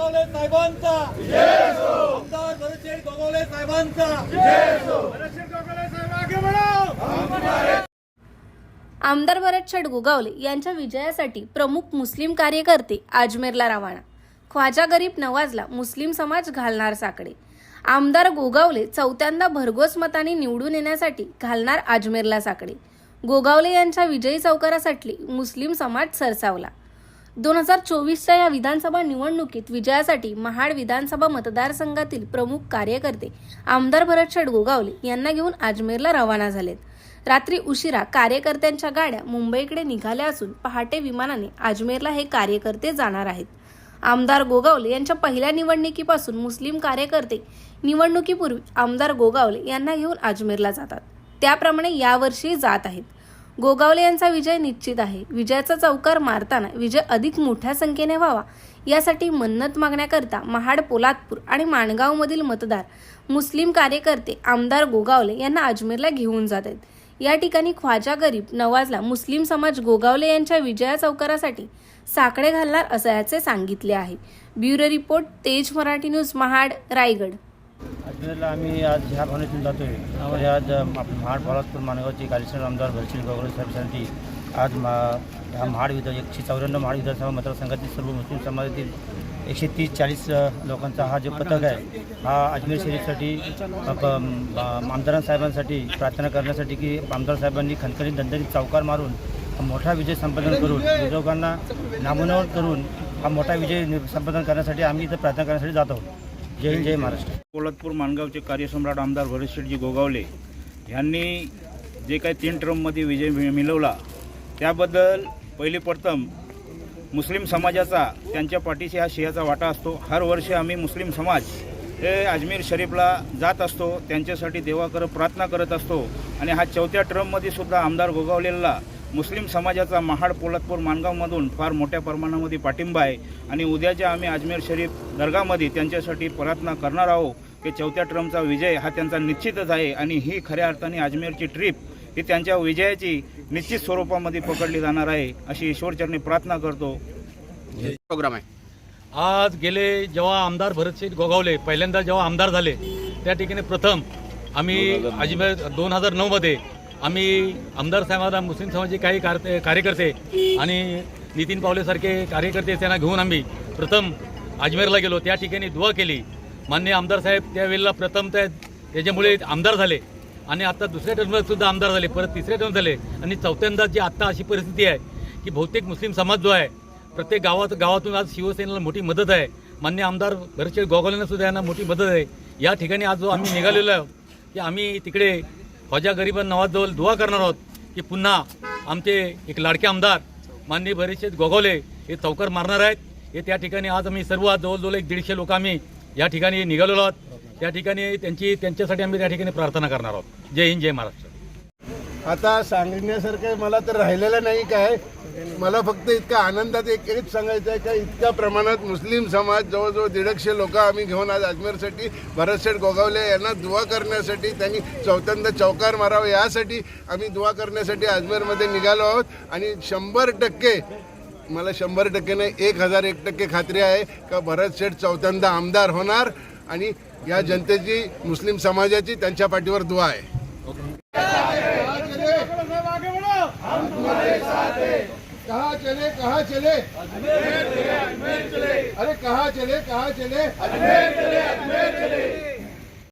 गोगावले साहेबांचा. आमदार भरतशेठ गोगावले साहेबांचा. आमदार भरत गोगावले यांच्या विजयासाठी प्रमुख मुस्लिम कार्यकर्ते अजमेरला रवाना. ख्वाजा गरीब नवाजला मुस्लिम समाज घालणार साकडे. आमदार गोगावले चौथ्यांदा भरघोस मताने निवडून येण्यासाठी घालणार अजमेरला साकडे. गोगावले यांच्या विजयी चौकारासाठी मुस्लिम समाज सरसावला. दोन हजार चोवीसच्या या विधानसभा निवडणुकीत विजयासाठी महाड विधानसभा मतदारसंघातील प्रमुख कार्यकर्ते आमदार भरत शेठ गोगावले यांना घेऊन अजमेरला रवाना झालेत. रात्री उशिरा कार्यकर्त्यांच्या गाड्या मुंबईकडे निघाल्या असून पहाटे विमानाने अजमेरला हे कार्यकर्ते जाणार आहेत. आमदार गोगावले यांच्या पहिल्या निवडणुकीपासून मुस्लिम कार्यकर्ते निवडणुकीपूर्वी आमदार गोगावले यांना घेऊन अजमेरला जातात. त्याप्रमाणे यावर्षी जात आहेत. गोगावले यांचा विजय निश्चित आहे. विजयाचा चौकार मारताना विजय अधिक मोठ्या संख्येने व्हावा यासाठी मन्नत मागण्याकरता महाड पोलादपूर आणि माणगावमधील मतदार मुस्लिम कार्यकर्ते आमदार गोगावले यांना अजमेरला घेऊन जात आहेत. या ठिकाणी ख्वाजा गरीब नवाजला मुस्लिम समाज गोगावले यांच्या विजया चौकारासाठी साकडे घालणार असल्याचे सांगितले आहे. Bureau report Tej Marathi news Mahad Raigad. अजमेरला आम्ही आज ह्या भावनेतून जातो आहे म्हणजे त्यामुळे आज आप- महाड पोलादपूर मानगावचे कार्यश्री आमदार भरशील गोगोळे साहेबांसाठी आज मा ह्या महाड विधान एकशे चौऱ्याण्णव महाड विधानसभा मतदारसंघातील सर्व मुस्लिम समाजातील एकशे तीस चाळीस लोकांचा हा जो पथक आहे हा अजमेर शरीफसाठी अ, आमदार साहेबांसाठी प्रार्थना करण्यासाठी की आमदार साहेबांनी खणखणीत दणदणीत चौकार मारून मोठा विजय संपादन करून विरोधकांना नामुनावर करून हा मोठा विजय नि- संपादन करण्यासाठी आम्ही इथं प्रार्थना करण्यासाठी जात. आहोत जय जय महाराष्ट्र. पोलादपूर माणगावचे कार्यसम्राट आमदार भरतशेठजी गोगावले यांनी जे काही तीन ट्रममध्ये विजय मिळवला त्याबद्दल पहिले प्रथम मुस्लिम समाजाचा त्यांच्या पाठीशी हा शियाचा वाटा असतो. हर वर्षी आम्ही मुस्लिम समाज हे अजमेर शरीफला जात असतो. त्यांच्यासाठी देवाकर प्रार्थना करत असतो. आणि हा चौथ्या ट्रममध्ये सुद्धा आमदार गोगावलेला मुस्लिम समाजाचा महाड पोलादपूर माणगावमधून फार मोठ्या प्रमाणामध्ये पाठिंबा आहे. आणि उद्याच्या आम्ही अजमेर शरीफ दर्गामध्ये त्यांच्यासाठी प्रार्थना करणार आहोत की चौथ्या ट्रमचा विजय हा त्यांचा निश्चितच आहे. आणि ही खऱ्या अर्थाने अजमेरची ट्रीप ही त्यांच्या विजयाची निश्चित स्वरूपामध्ये पकडली जाणार आहे अशी ईश्वरचरणी प्रार्थना करतो. प्रोग्राम आहे. आज गेले जेव्हा आमदार भरतशेठ गोगावले पहिल्यांदा जेव्हा आमदार झाले त्या ठिकाणी प्रथम आम्ही अजमेर दोन हजार नऊमध्ये आम्ही आमदार साहेबांना मुस्लिम समाजाचे काही कार- कार्यकर्ते आणि नितीन पावलेसारखे कार्यकर्ते त्यांना घेऊन आम्ही प्रथम अजमेरला गेलो. त्या ठिकाणी दुवा केली. मान्य आमदार साहेब त्यावेळेला प्रथम त्या त्याच्यामुळे आमदार झाले. आणि आता दुसऱ्या टर्मला सुद्धा आमदार झाले. परत तिसऱ्या टर्म झाले. आणि चौथ्यांदा जी आत्ता अशी परिस्थिती आहे की बहुतेक मुस्लिम समाज जो आहे प्रत्येक गावात गावातून आज शिवसेनेला मोठी मदत आहे. मान्य आमदार भरतशेठ गोगावलेंना सुद्धा यांना मोठी मदत आहे. या ठिकाणी आज जो आम्ही निघालेलो आहे की आम्ही तिकडे ख्वाजा गरीबन नवाजवळ दुवा करणार आहोत की पुन्हा आमचे एक लाडके आमदार माननीय भरतशेठ गोगवले हे चौकर मारणार आहेत. हे त्या ठिकाणी आज आम्ही सर्व आज जवळजवळ एक दीडशे लोक आम्ही या ठिकाणी निघालेलो आहोत. त्या ठिकाणी त्यांची त्यांच्यासाठी आम्ही त्या ठिकाणी प्रार्थना करणार आहोत. जय हिंद जय महाराष्ट्र. आता सांगण्यासारखं मला तर राहिलेलं नाही काय. मला फक्त इतका आनंदात एक एकच सांगायचं आहे का इतक्या प्रमाणात मुस्लिम समाज जवळजवळ दीडशे लोक आम्ही घेऊन आज अजमेरसाठी भरतशेठ गोगावले यांना दुवा करण्यासाठी त्यांनी चौथ्यांदा चौकार मारावं यासाठी आम्ही दुवा करण्यासाठी अजमेरमध्ये निघालो आहोत. आणि शंभर टक्के मला शंभर टक्के नाही एक हजार एक टक्के खात्री आहे का भरत शेठ चौथ्यांदा आमदार होणार आणि या जनतेची मुस्लिम समाजाची त्यांच्या पाठीवर दुवा आहे. कहा चले कहा चले? अजमेर चले अजमेर चले। अरे कहा चले कहाँ चले? अजमेर चले अजमेर चले।